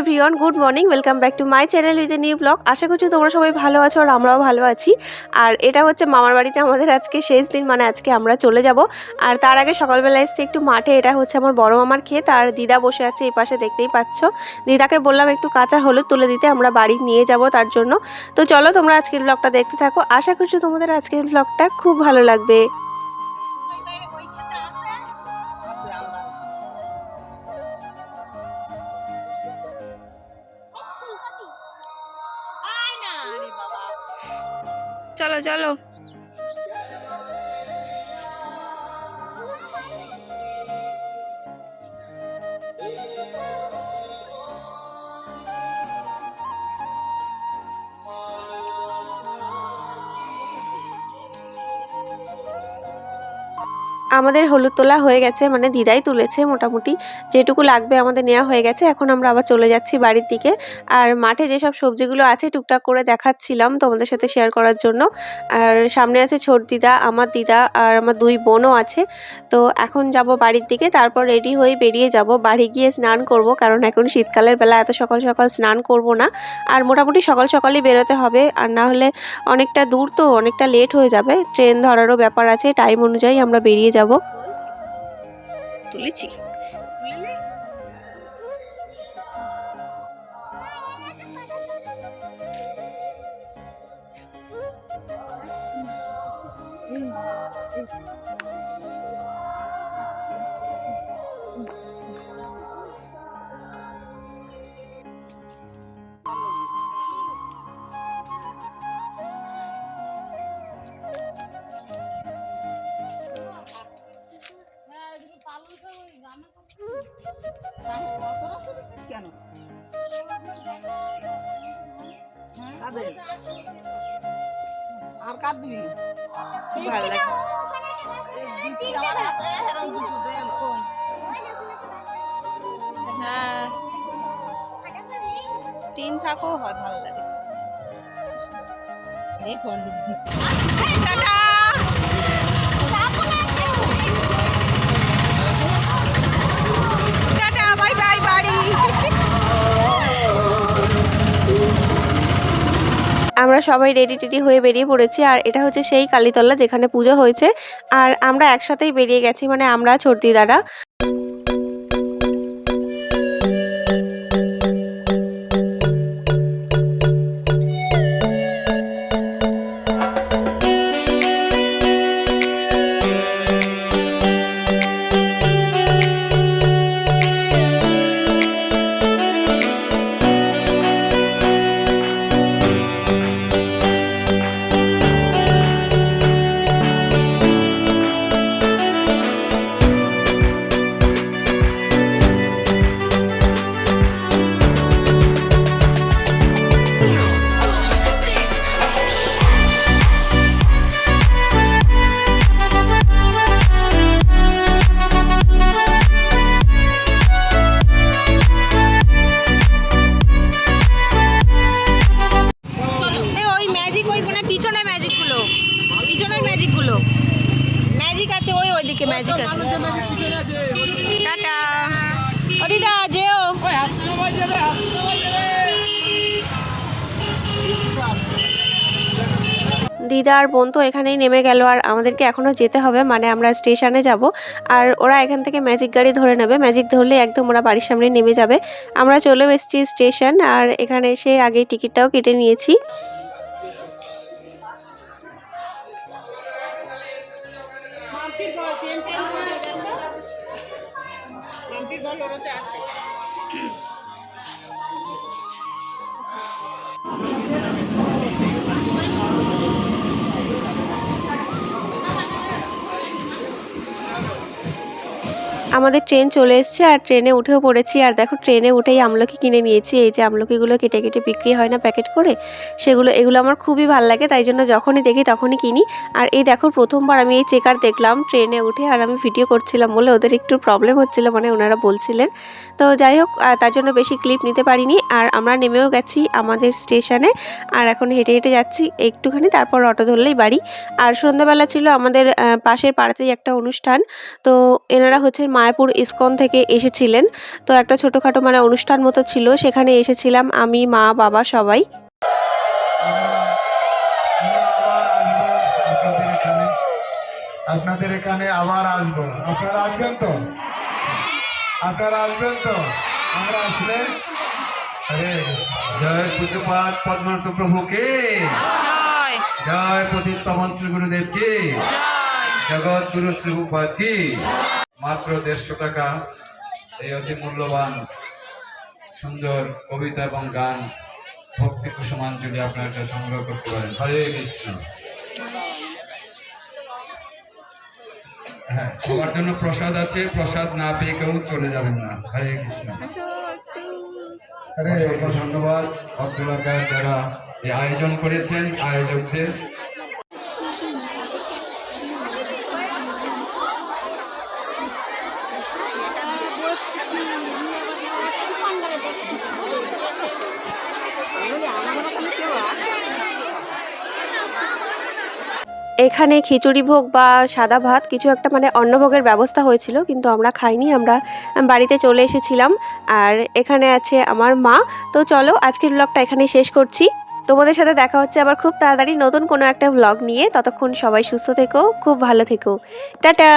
Everyone good morning welcome back to my channel with a new blog আশা করছি তোমরা সবাই ভালো আছো আর আমরাও ভালো আছি। আর এটা হচ্ছে মামার বাড়িতে আমাদের আজকে শেষ দিন মানে আজকে আমরা চলে যাব। আর তার আগে সকালবেলা এসেছি একটু মাঠে, এটা হচ্ছে আমার বড় মামার ক্ষেত, আর দিদা বসে আছে এই পাশে, দেখতেই পাচ্ছ। দিদাকে বললাম একটু কাঁচা হলুদ তুলে দিতে, আমরা বাড়ি নিয়ে যাব তার জন্য। তো চলো তোমরা আজকের ব্লগটা দেখতে থাকো। আশা করছি তোমাদের আজকের ব্লগটা খুব ভালো লাগবে। চলো চলো। আমাদের হলুদ তোলা হয়ে গেছে মানে দিদাই তুলেছে মোটামুটি। যেটুকু লাগবে আমাদের নেওয়া হয়ে গেছে, এখন আমরা আবার চলে যাচ্ছি বাড়ির দিকে। আর মাঠে যেসব সবজিগুলো আছে, টুকটাক করে দেখাচ্ছিলাম তোমাদের সাথে শেয়ার করার জন্য। আর সামনে আছে ছোট দিদা, আমার দিদা আর আমার দুই বোনও আছে। তো এখন যাব বাড়ির দিকে, তারপর রেডি হয়ে বেরিয়ে যাব। বাড়ি গিয়ে স্নান করব, কারণ এখন শীতকালের বেলা এত সকাল সকাল স্নান করব না। আর মোটামুটি সকাল সকালই বেরোতে হবে, আর না হলে অনেকটা দূর তো, অনেকটা লেট হয়ে যাবে। ট্রেন ধরারও ব্যাপার আছে টাইম অনুযায়ী আমরা বেরিয়ে যাব। তুলেছি। কেন? কাদের? আর কার দিবি? ভালো লাগে আমার হাতে হেরম দুটো দে ফোন হ্যাঁ। তিন থাকো হয় ভালো লাগে। এই টাটা টাটা। আমরা সবাই রেডি টেডি হয়ে বেরিয়ে পড়েছি, আর এটা হচ্ছে সেই কালীতলা যেখানে পুজো হয়েছে। আর আমরা একসাথেই বেরিয়ে গেছি মানে আমরা ছোটদি টাটা। ও দিদা যেও দিদা আর বোন তো এখানেই নেমে গেল আর আমাদেরকে এখনও যেতে হবে মানে আমরা স্টেশনে যাব। আর ওরা এখান থেকে ম্যাজিক গাড়ি ধরে নেবে ম্যাজিক ধরলে একদম ওরা বাড়ির সামনে নেমে যাবে। আমরা চলেও এসেছি স্টেশন আর এখানে এসে আগে টিকিটটাও কেটে নিয়েছি। বিরল ওরতে আছে। আমাদের ট্রেন চলে এসছে আর ট্রেনে উঠেও পড়েছি। আর দেখো ট্রেনে উঠেই আমলকি কিনে নিয়েছি। এই যে আমলকিগুলো কেটে কেটে বিক্রি হয় না প্যাকেট করে, সেগুলো, এগুলো আমার খুবই ভালো লাগে, তাই জন্য যখনই দেখি তখনই কিনি। আর এই দেখো প্রথমবার আমি এই চেকার দেখলাম ট্রেনে উঠে, আর আমি ভিডিও করছিলাম বলে ওদের একটু প্রবলেম হচ্ছিল মানে ওনারা বলছিলেন। তো যাই হোক তার জন্য বেশি ক্লিপ নিতে পারিনি। আর আমরা নেমেও গেছি আমাদের স্টেশনে আর এখন হেঁটে হেঁটে যাচ্ছি। একটুখানি তারপর অটো ধরলেই বাড়ি। আর সন্ধ্যাবেলা ছিল আমাদের পাশের পাড়াতেই একটা অনুষ্ঠান। তো এনারা হচ্ছে মা মায়াপুর ইস্কন থেকে এসেছিলেন। তো একটা ছোটোখাটো মানে অনুষ্ঠান মতো ছিল সেখানে এসেছিলাম আমি মা বাবা সবাই। আপনাদের এখানে। আবার আসব। আপনারা আসবেন তো? আপনারা আসবেন তো? আমরা আসলে জয় পূজ্যপাত পদ্মনাথ প্রভু কে? জয়। পতিত পাবন শ্রী গুরুদেব কি? জগৎ গুরু শ্রী কি মাত্র দেড়শো টাকা। এই অতি মূল্যবান সুন্দর কবিতা এবং গান ভক্তি কুসুমাঞ্জলি আপনারা এটা সংগ্রহ করতে পারেন। হরে কৃষ্ণ। হ্যাঁ সবার জন্য প্রসাদ আছে প্রসাদ না পেয়ে কেউ চলে যাবেন না। হরে কৃষ্ণ। ধন্যবাদ। অত্র যারা এই আয়োজন করেছেন আয়োজকদের এখানে খিচুড়ি ভোগ বা সাদা ভাত কিছু একটা মানে অন্নভোগের ব্যবস্থা হয়েছিল, কিন্তু আমরা খাইনি, আমরা বাড়িতে চলে এসেছিলাম। আর এখানে আছে আমার মা। তো চলো, আজকের ব্লগটা এখানেই শেষ করছি। তোমাদের সাথে দেখা হচ্ছে আবার খুব তাড়াতাড়ি নতুন কোনো একটা ব্লগ নিয়ে। ততক্ষণ সবাই সুস্থ থেকো, খুব ভালো থেকো। টাটা!